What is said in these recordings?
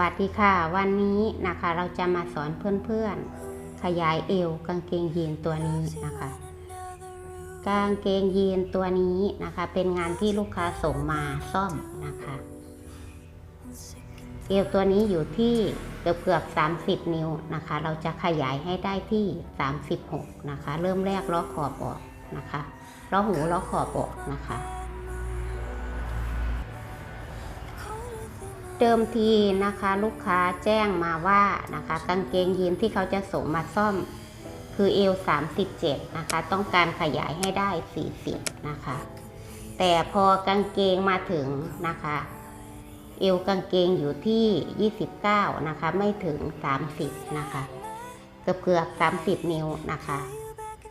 วัสดีค่ะ วันนี้นะคะเราจะมาสอนเพื่อนๆ ขยายเอวกางเกงยีนตัวนี้นะคะ กางเกงยีนตัวนี้นะคะ เป็นงานที่ลูกค้าส่งมาซ่อมนะคะ เอวตัวนี้อยู่ที่เกือบเกือบ 30 นิ้วนะคะ เราจะขยายให้ได้ที่ 36 นะคะ เริ่มแรกล้อขอบออกนะคะล้อหูล้อขอบออกนะคะ เดิมทีนะคะลูกค้าแจ้งมาว่านะคะกางเกงยีนที่เขาจะส่งมาซ่อมคือเอว37 นะคะ ต้องการขยายให้ได้ 40 นะคะ แต่พอกางเกงมาถึงนะคะ เอวกางเกงอยู่ที่ 29 นะคะ ไม่ถึง 30 นะคะ เกือบเกือบ30 นิ้วนะคะ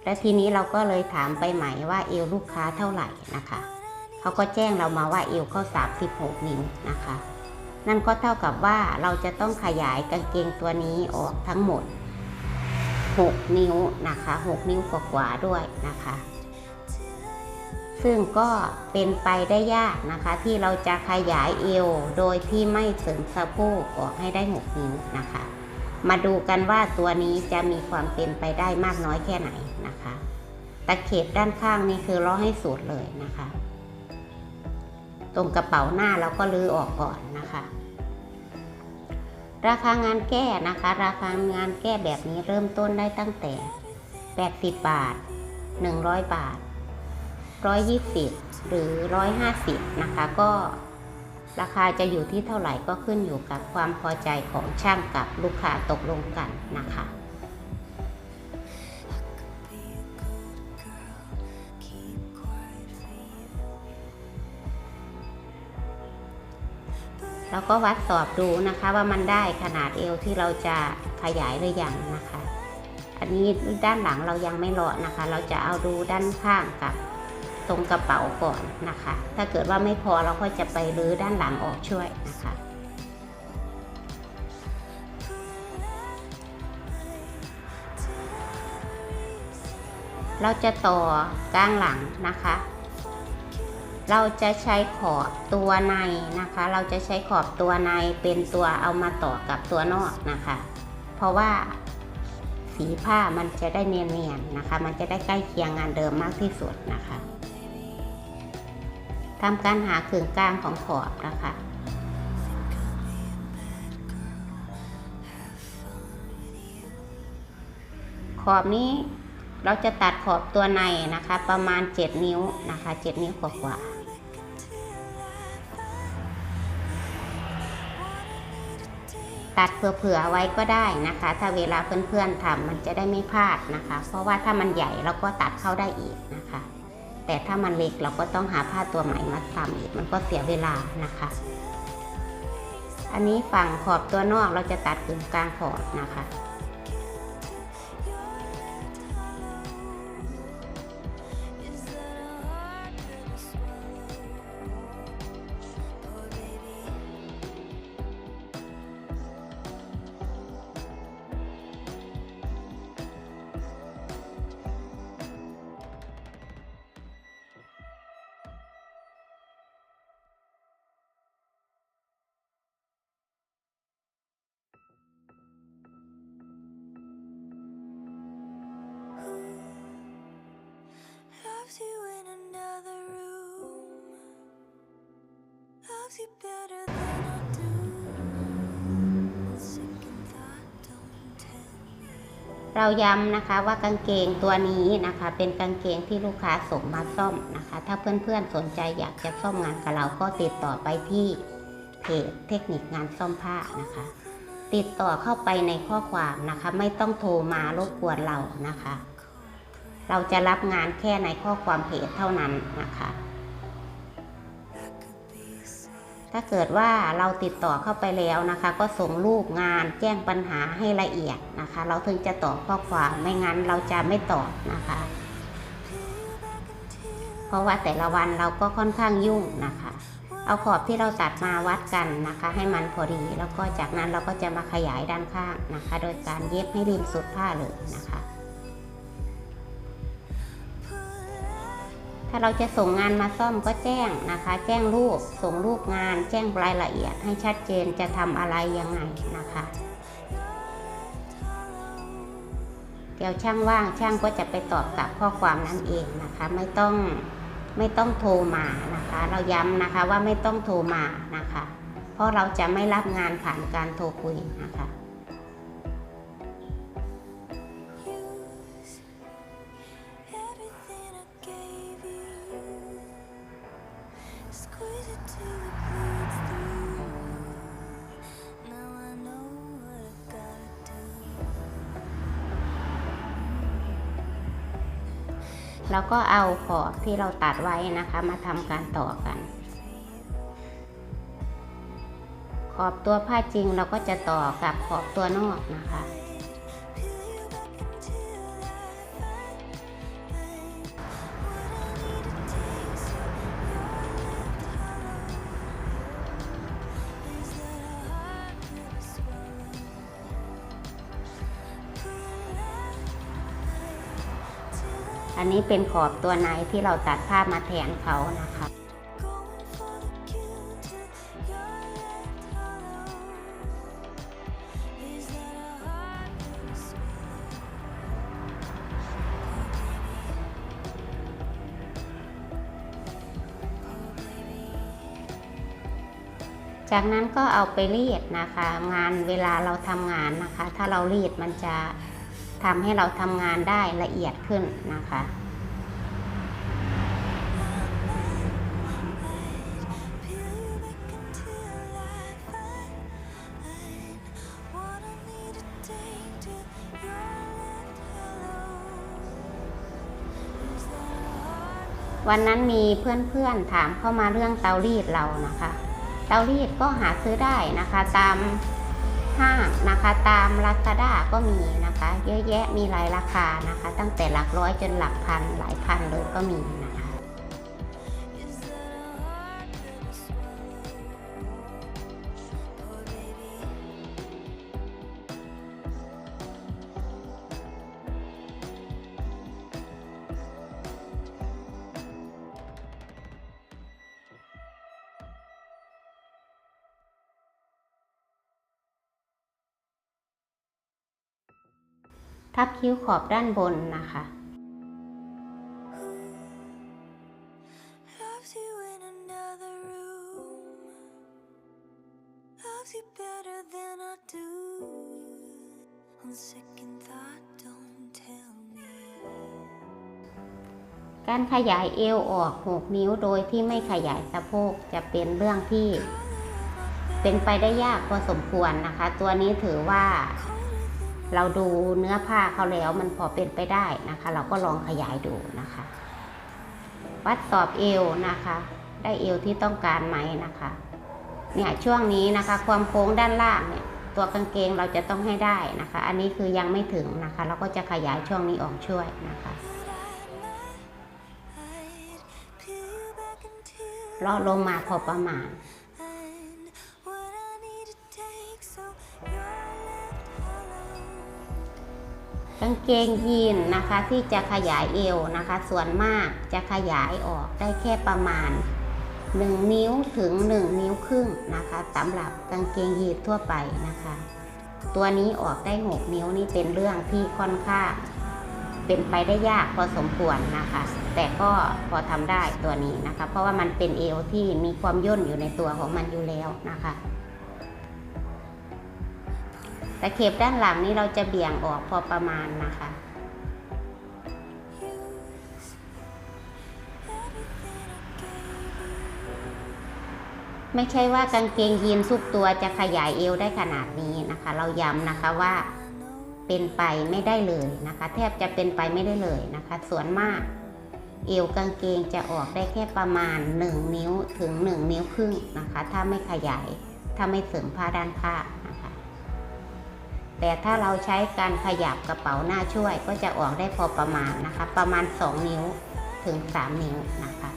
และทีนี้เราก็เลยถามไปใหม่ว่าเอวลูกค้าเท่าไหร่นะคะ เขาก็แจ้งเรามาว่าเอวเขา36 นิ้วนะคะ นั่นก็เท่ากับว่าเราจะต้องขยายกางเกงตัวนี้ออกทั้งหมด 6 นิ้วนะคะ 6 นิ้วกว่าๆด้วยนะคะ ซึ่งก็เป็นไปได้ยากนะคะ ที่เราจะขยายเอวโดยที่ไม่เสริมสะโพกออกให้ได้ 6 นิ้วนะคะ มาดูกันว่าตัวนี้จะมีความเป็นไปได้มากน้อยแค่ไหนนะคะ ตะเข็บด้านข้างนี่คือล้อให้สุดเลยนะคะ ตรงกระเป๋าหน้าเราก็ลื้อออกก่อนนะคะ ราคางานแก้นะคะ ราคางานแก้แบบนี้เริ่มต้นได้ตั้งแต่ 80 บาท 100 บาท 120 หรือ 150 นะคะ ก็ราคาจะอยู่ที่เท่าไหร่ก็ขึ้นอยู่กับความพอใจของช่างกับลูกค้าตกลงกันนะคะ แล้วก็วัดสอบดูนะคะว่ามันได้ขนาดเอวที่เราจะขยายหรือยังนะคะ อันนี้ด้านหลังเรายังไม่เลาะนะคะ เราจะเอาดูด้านข้างกับตรงกระเป๋าก่อนนะคะ ถ้าเกิดว่าไม่พอเราก็จะไปรื้อด้านหลังออกช่วยนะคะเราจะต่อกลางหลังนะคะ เราจะใช้ขอบตัวในนะคะ เราจะใช้ขอบตัวในเป็นตัวเอามาต่อกับตัวนอกนะคะ เพราะว่าสีผ้ามันจะได้เนียนๆนะคะ มันจะได้ใกล้เคียงงานเดิมมากที่สุดนะคะทำการหาขึงกลางของขอบนะคะขอบนี้เราจะตัดขอบตัวในนะคะ ประมาณ 7 นิ้วนะคะ 7 นิ้วกว่าๆ ตัดเผื่อๆไว้ก็ได้นะคะ ถ้าเวลาเพื่อนๆทำมันจะได้ไม่พลาดนะคะ เพราะว่าถ้ามันใหญ่เราก็ตัดเข้าได้อีกนะคะ แต่ถ้ามันเล็กเราก็ต้องหาผ้าตัวใหม่มาทำอีกมันก็เสียเวลานะคะ อันนี้ฝั่งขอบตัวนอกเราจะตัดกึ่งกลางขอบนะคะ เราย้ำนะคะว่ากางเกงตัวนี้นะคะ เป็นกางเกงที่ลูกค้าส่งมาซ่อมนะคะ ถ้าเพื่อนๆสนใจอยากจะซ่อมงานกับเราก็ติดต่อไปที่เพจเทคนิคงานซ่อมผ้านะคะ ติดต่อเข้าไปในข้อความนะคะ ไม่ต้องโทรมารบกวนเรานะคะ เราจะรับงานแค่ในข้อความเพจเท่านั้นนะคะ ถ้าเกิดว่าเราติดต่อเข้าไปแล้วนะคะ ก็ส่งรูปงานแจ้งปัญหาให้ละเอียดนะคะ เราถึงจะตอบข้อความไม่งั้นเราจะไม่ตอบนะคะ เพราะว่าแต่ละวันเราก็ค่อนข้างยุ่งนะคะ เอาขอบที่เราตัดมาวัดกันนะคะ ให้มันพอดี แล้วก็จากนั้นเราก็จะมาขยายด้านข้างนะคะ โดยการเย็บให้ริมสุดผ้าเลยนะคะาาเราจะส่งงานมาซ่อมก็แจ้งนะคะ แจ้งรูปส่งรูปงาน แจ้งรายละเอียดให้ชัดเจนจะทำอะไรยังไงนะคะเดี๋ยวช่างว่างช่างก็จะไปตอบกลับข้อความนั้นเองนะคะ ไม่ต้องไม่ต้องโทรมานะคะ เราย้ำนะคะว่าไม่ต้องโทรมานะคะ เพราะเราจะไม่รับงานผ่านการโทรคุยนะคะ แล้วก็เอาขอบที่เราตัดไว้นะคะ มาทำการต่อกัน ขอบตัวผ้าจริงเราก็จะต่อกับขอบตัวนอกนะคะ นี้เป็นขอบตัวในที่เราตัดผ้ามาแทนเขานะคะ จากนั้นก็เอาไปรีดนะคะ งานเวลาเราทำงานนะคะ ถ้าเรารีดมันจะทำให้เราทำงานได้ละเอียดขึ้นนะคะ วันนั้นมีเพื่อนๆถามเข้ามาเรื่องเตารีดเรานะคะ เตารีดก็หาซื้อได้นะคะตามห้างนะคะตามลาซาด้าก็มีนะคะ เยอะแยะมีหลายราคานะคะ ตั้งแต่หลักร้อยจนหลักพันหลายพันเลยก็มี ทับคิ้วขอบด้านบนนะคะ Loves you in another room. Loves you better than I do. On second thought, don't tell me. การขยายเอวออก 6 นิ้วโดยที่ไม่ขยายสะโพกจะเป็นเรื่องที่เป็นไปได้ยากพอสมควรนะคะ ตัวนี้ถือว่า เราดูเนื้อผ้าเขาแล้วมันพอเป็นไปได้นะคะ เราก็ลองขยายดูนะคะ วัดสอบเอวนะคะ ได้เอวที่ต้องการไหมนะคะเนี่ยช่วงนี้นะคะ ความโค้งด้านล่างเนี่ย ตัวกางเกงเราจะต้องให้ได้นะคะ อันนี้คือยังไม่ถึงนะคะ เราก็จะขยายช่วงนี้ออกช่วยนะคะเลาะลงมาพอประมาณ กางเกงยีนนะคะที่จะขยายเอวนะคะ ส่วนมากจะขยายออกได้แค่ประมาณ 1 นิ้วถึง 1 นิ้วครึ่งนะคะสำหรับกางเกงยีนทั่วไปนะคะ ตัวนี้ออกได้ 6 นิ้วนี่เป็นเรื่องที่ค่อนข้างเป็นไปได้ยากพอสมควรนะคะ แต่ก็พอทำได้ตัวนี้นะคะ เพราะว่ามันเป็นเอวที่มีความย่นอยู่ในตัวของมันอยู่แล้วนะคะ แต่เข็บด้านหลังนี้เราจะเบี่ยงออกพอประมาณนะคะ ไม่ใช่ว่ากางเกงยีนทุกตัวจะขยายเอวได้ขนาดนี้นะคะ เราย้ำนะคะว่าเป็นไปไม่ได้เลยนะคะ แทบจะเป็นไปไม่ได้เลยนะคะ ส่วนมาก เอวกางเกงจะออกได้แค่ประมาณ 1 นิ้วถึง 1 นิ้วครึ่งนะคะ ถ้าไม่ขยายถ้าไม่เสริมผ้าด้านข้า แต่ถ้าเราใช้การขยับกระเป๋าหน้าช่วยก็จะออกได้พอประมาณนะคะ ประมาณ 2 นิ้วถึง 3 นิ้วนะคะ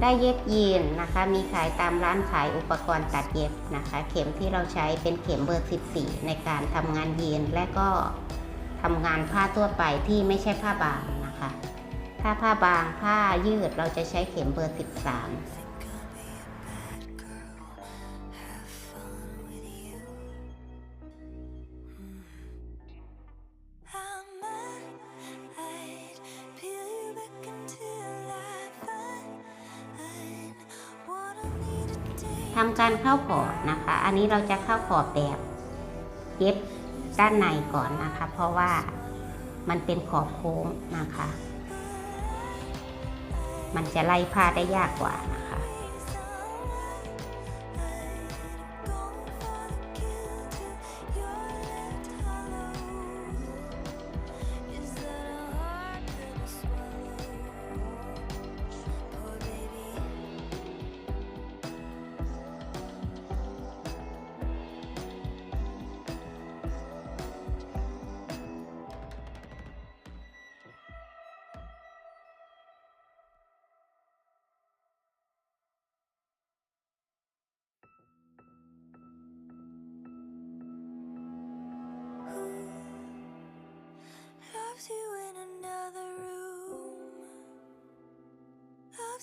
ได้เย็บยีนนะคะ มีขายตามร้านขายอุปกรณ์ตัดเย็บนะคะ เข็มที่เราใช้เป็นเข็มเบอร์ 14 ในการทำงานยีนและก็ทำงานผ้าทั่วไปที่ไม่ใช่ผ้าบางนะคะ ถ้าผ้าบางผ้ายืดเราจะใช้เข็มเบอร์ 13 การเข้าขอบนะคะ อันนี้เราจะเข้าขอบแบบเย็บด้านในก่อนนะคะ เพราะว่ามันเป็นขอบโค้งนะคะ มันจะไล่ผ้าได้ยากกว่านะ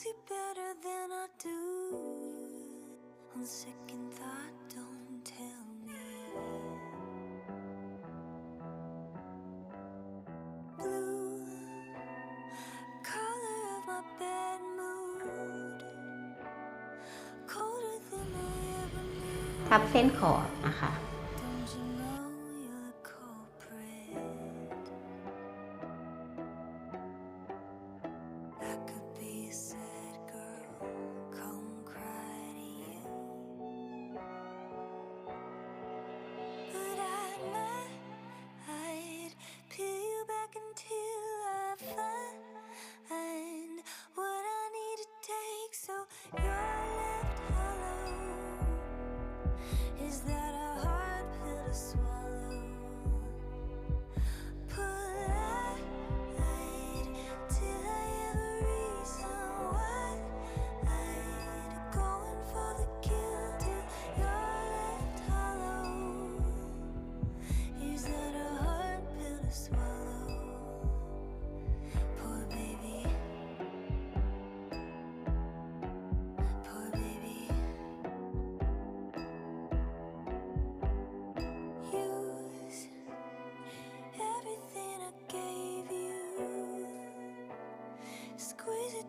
loves you better than I do. On second thought, don't tell me. Blue color of my bad mood, colder than I ever knew. ทับเส้นขอบนะคะ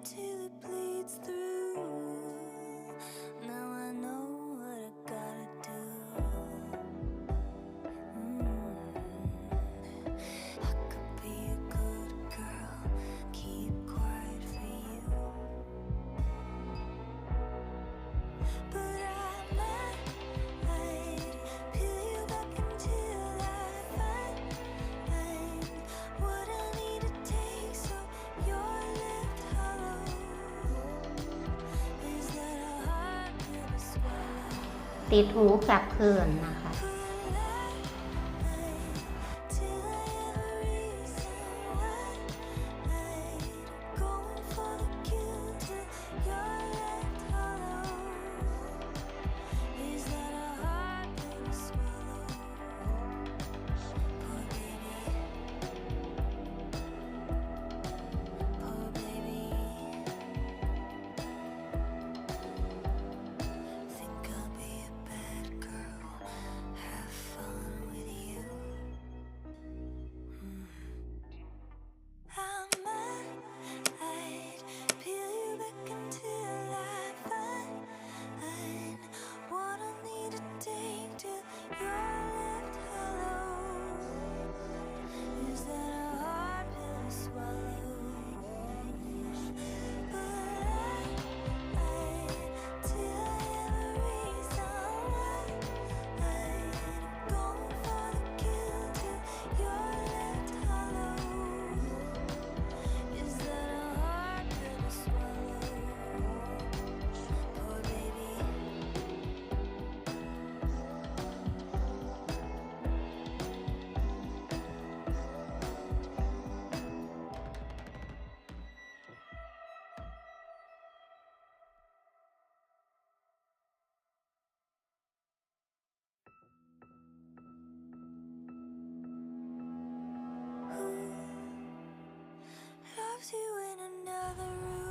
to ติดหูกลับคืนนะคะ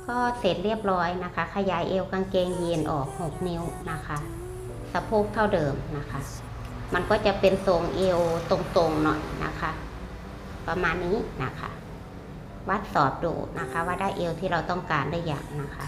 ก็เสร็จเรียบร้อยนะคะ ขยายเอวกางเกงยีนออก 6 นิ้วนะคะ สะโพกเท่าเดิมนะคะ มันก็จะเป็นทรงเอวตรงๆหน่อยนะคะ ประมาณนี้นะคะ วัดสอบดูนะคะ ว่าได้เอวที่เราต้องการได้อย่างนะคะ